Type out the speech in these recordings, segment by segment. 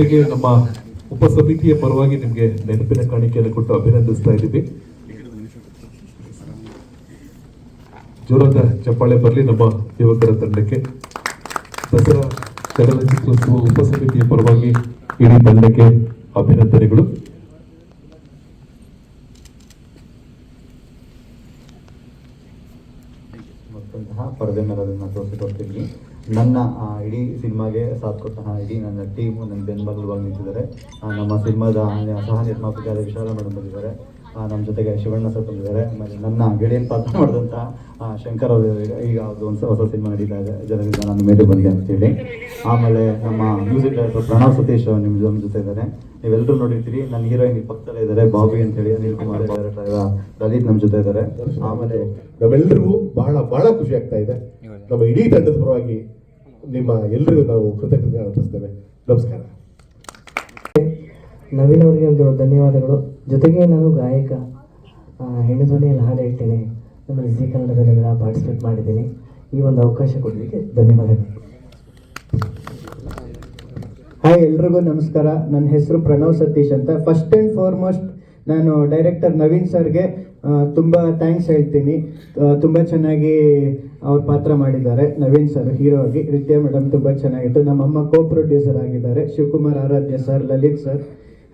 ನಮ್ಮ ಉಪಸಮಿತಿಯ ಪರವಾಗಿ ನಿಮಗೆ ನೆನಪಿನ ಕಾಣಿಕೆಯನ್ನು ಕೊಟ್ಟು ಅಭಿನಂದಿಸ್ತಾ ಇದ್ದೀವಿ. ಜೋರಾದ ಚಪ್ಪಾಳೆ ಬರಲಿ ನಮ್ಮ ಯುವಕರ ತಂಡಕ್ಕೆ. ದಸರಾ ಚಲನಚಿತ್ರೋತ್ಸವ ಉಪಸಮಿತಿಯ ಪರವಾಗಿ ಇಡೀ ತಂಡಕ್ಕೆ ಅಭಿನಂದನೆಗಳು. ಮತ್ತಂತಹ ಪರದೆ ಮೇಲೆ ಅದನ್ನು ತೋರಿಸಿಕೊಡ್ತಿದ್ವಿ ನನ್ನ ಇಡೀ ಸಿನಿಮಾಗೆ ಸಾಥ್ ಕೊಟ್ಟಂತಹ ಇಡೀ ನನ್ನ ಟೀಮು ನನ್ನ ಬೆಂಬಲವಾಗಿ ನಿಂತಿದ್ದಾರೆ. ನಮ್ಮ ಸಿನಿಮಾದ ಸಹ ನಿರ್ಮಾಪಕರಾದ ವಿಶಾಲ ಮೇಡಮ್ ಬಂದಿದ್ದಾರೆ. ನಮ್ಮ ಜೊತೆಗೆ ಶಿವಣ್ಣ ಸರ್ ಬಂದಿದ್ದಾರೆ. ಆಮೇಲೆ ನನ್ನ ಗೆಳೆಯನ್ ಪಾತ್ರ ಮಾಡಿದಂತಹ ಆ, ಶಂಕರ್ ಅವರು ಈಗ- ಅವ್ರದ್ದು ಅದು ಒಂದು ಹೊಸ ಸಿನಿಮಾ ನಡೀತಾ ಇದೆ. ಜನರಿಂದ ನನ್ನ ಮೇಲೆ ಬಂದಿದೆ ಅಂತೇಳಿ ಆಮೇಲೆ ನಮ್ಮ ಮ್ಯೂಸಿಕ್ ಡೈರೆಕ್ಟರ್ ಪ್ರಣವ್ ಸತೀಶ್ ಅವರು ನಿಮ್ಮ ನಮ್ಮ ಜೊತೆ ಇದ್ದಾರೆ. ನೀವೆಲ್ಲರೂ ನೋಡಿರ್ತೀರಿ. ನನ್ನ ಹೀರೋಯಿನ್ ಪಕ್ಕದಲ್ಲೇ ಇದ್ದಾರೆ ಬಾಬಿ ಅಂತ ಹೇಳಿ. ಅನಿಲ್ ಕುಮಾರ್ ಡೈರೆಕ್ಟರ್ ಲಲಿತ್ ನಮ್ಮ ಜೊತೆ ಇದ್ದಾರೆ. ಆಮೇಲೆ ನಮ್ಮೆಲ್ಲರಿಗೂ ಬಹಳ ಬಹಳ ಖುಷಿ ಆಗ್ತಾ ಇದೆ. ನಮ್ಮ ಇಡೀ ತಂಡದ ಪರವಾಗಿ ನಿಮ್ಮ ಎಲ್ಲರಿಗೂ ನಾವು ಕೃತಜ್ಞತೆ ಅರ್ಪಿಸ್ತೇವೆ. ನಮಸ್ಕಾರ. ನವೀನ್ ಅವರಿಗೆ ಒಂದು ಧನ್ಯವಾದಗಳು. ಜೊತೆಗೆ ನಾನು ಗಾಯಕ ಹೆಣ್ಣು ಧ್ವನಿಯಲ್ಲಿ ಹಾಡು ಹೇಳ್ತೀನಿ. ನಮ್ಮ ಜಿ ಪಾರ್ಟಿಸಿಪೇಟ್ ಮಾಡಿದ್ದೀನಿ. ಈ ಒಂದು ಅವಕಾಶ ಕೊಡಲಿಕ್ಕೆ ಧನ್ಯವಾದಗಳು. ಹಾಯ್, ಎಲ್ರಿಗೂ ನಮಸ್ಕಾರ. ನನ್ನ ಹೆಸರು ಪ್ರಣವ್ ಸತೀಶ್ ಅಂತ. ಫಸ್ಟ್ ಆ್ಯಂಡ್ ಫಾರ್ಮೋಸ್ಟ್ ನಾನು ಡೈರೆಕ್ಟರ್ ನವೀನ್ ಸರ್ಗೆ ತುಂಬ ಥ್ಯಾಂಕ್ಸ್ ಹೇಳ್ತೀನಿ. ತುಂಬ ಚೆನ್ನಾಗಿ ಅವ್ರ ಪಾತ್ರ ಮಾಡಿದ್ದಾರೆ. ನವೀನ್ ಸರ್ ಹೀರೋ ಆಗಿ. ರಿತ್ಯಾ ಮೇಡಮ್ ತುಂಬ ಚೆನ್ನಾಗಿತ್ತು. ನಮ್ಮಮ್ಮ ಕೋ ಪ್ರೊಡ್ಯೂಸರ್ ಆಗಿದ್ದಾರೆ. Shivakumar Aradhya sir, Lalith sir.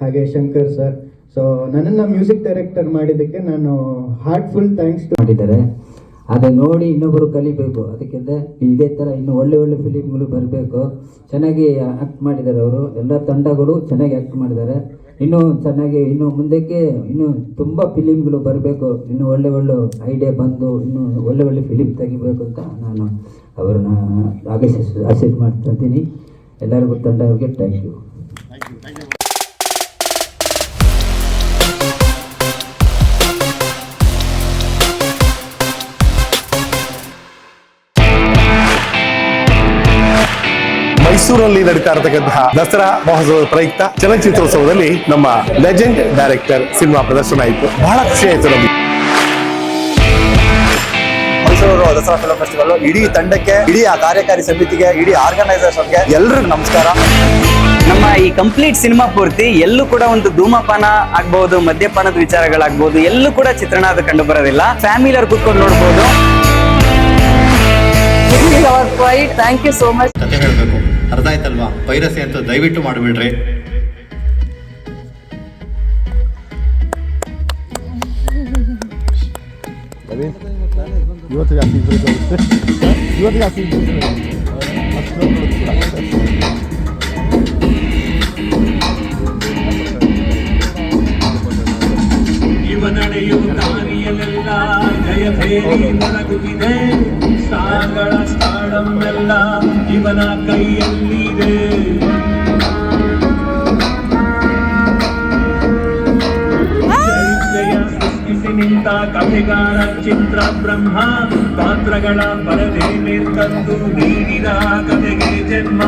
ಹಾಗೆ ಶಂಕರ್ ಸರ್ ಸೊ ನನ್ನನ್ನು ಮ್ಯೂಸಿಕ್ ಡೈರೆಕ್ಟರ್ ಮಾಡಿದ್ದಕ್ಕೆ ನಾನು ಹಾರ್ಟ್ಫುಲ್ ಥ್ಯಾಂಕ್ಸ್ ಮಾಡಿದ್ದಾರೆ. ಅದನ್ನ ನೋಡಿ ಇನ್ನೊಬ್ಬರು ಕಲಿಬೇಕು. ಅದಕ್ಕಿಂತ ಇದೇ ಥರ ಇನ್ನು ಒಳ್ಳೆ ಒಳ್ಳೆ ಫಿಲಿಮ್ಗಳು ಬರಬೇಕು. ಚೆನ್ನಾಗಿ ಆ್ಯಕ್ಟ್ ಮಾಡಿದ್ದಾರೆ ಅವರು. ಎಲ್ಲ ತಂಡಗಳು ಚೆನ್ನಾಗಿ ಆ್ಯಕ್ಟ್ ಮಾಡಿದ್ದಾರೆ. ಇನ್ನೂ ಚೆನ್ನಾಗಿ ಇನ್ನು ಮುಂದಕ್ಕೆ ಇನ್ನು ತುಂಬ ಫಿಲಿಮ್ಗಳು ಬರಬೇಕು. ಇನ್ನು ಒಳ್ಳೆ ಒಳ್ಳೆ ಐಡಿಯಾ ಬಂದು ಇನ್ನು ಒಳ್ಳೆ ಒಳ್ಳೆ ಫಿಲಿಮ್ ತೆಗಿಬೇಕು ಅಂತ ನಾನು ಅವರನ್ನ ಆಶಿಸ್ ಮಾಡ್ತಾ ಇದ್ದೀನಿ. ಎಲ್ಲರಿಗೂ ತಂಡವ್ರಿಗೆ ಥ್ಯಾಂಕ್ ಯು ಮೈಸೂರಲ್ಲಿ ನಡೀತಾ ಇರತಕ್ಕಂತಹ ದಸರಾ ಮಹೋತ್ಸವದ ಪ್ರಯುಕ್ತ ಚಲನಚಿತ್ರೋತ್ಸವದಲ್ಲಿ ನಮ್ಮ ಲೆಜೆಂಡ್ ಡೈರೆಕ್ಟರ್ ಸಿನಿಮಾ ಪ್ರದರ್ಶನ ಆಯಿತು. ಬಹಳ ಖುಷಿ ಆಯಿತು ನಮಗೆ. ಮೈಸೂರು ದಸರಾ ಫಿಲ್ಮ್ ಫೆಸ್ಟಿವಲ್ ಇಡೀ ತಂಡಕ್ಕೆ ಇಡೀ ಆ ಕಾರ್ಯಕಾರಿ ಸಮಿತಿಗೆ ಇಡೀ ಆರ್ಗನೈಸರ್ಸ್ಗೆ ಎಲ್ರಿಗೂ ನಮಸ್ಕಾರ. ನಮ್ಮ ಈ ಕಂಪ್ಲೀಟ್ ಸಿನಿಮಾ ಪೂರ್ತಿ ಎಲ್ಲೂ ಕೂಡ ಒಂದು ಧೂಮಪಾನ ಆಗ್ಬಹುದು ಮದ್ಯಪಾನದ ವಿಚಾರಗಳಾಗ್ಬಹುದು ಎಲ್ಲೂ ಕೂಡ ಚಿತ್ರಣ ಅದು ಕಂಡು ಬರೋದಿಲ್ಲ ಫ್ಯಾಮಿಲಿ ಅವ್ರು ಕೂತ್ಕೊಂಡು ನೋಡ್ಬೋದು. ಥ್ಯಾಂಕ್ ಯು ಸೋ ಮಚ್ ಅರ್ಥ ಆಯ್ತಲ್ವಾ ಪೈರಸಿ ಅಂತ ದಯವಿಟ್ಟು ಮಾಡಿಬಿಡ್ರಿ. ಇವತ್ತು ಜಾಸ್ತಿ ಇವತ್ತು ಜಾಸ್ತಿ ಇವ ನಡೆಯುವ ದಾರಿಯಲ್ಲೆಲ್ಲ ಜಯಭೇರಿ ಮೊಳಗುತ್ತಿದೆ ಸಾಗಳ ಸ್ಥಳಮ್ಮೆಲ್ಲ ಇವನ ಕೈಯಲ್ಲಿದೆ. ಸೃಷ್ಟಿಸಿ ನಿಂತ ಕಥೆಗಾರ ಚಿತ್ರ ಬ್ರಹ್ಮ ಪಾತ್ರಗಳ ಪರದೆ ನಿರ್ತಂದು ನೀಡಿದ ಕಥೆಗೆ ಜನ್ಮ.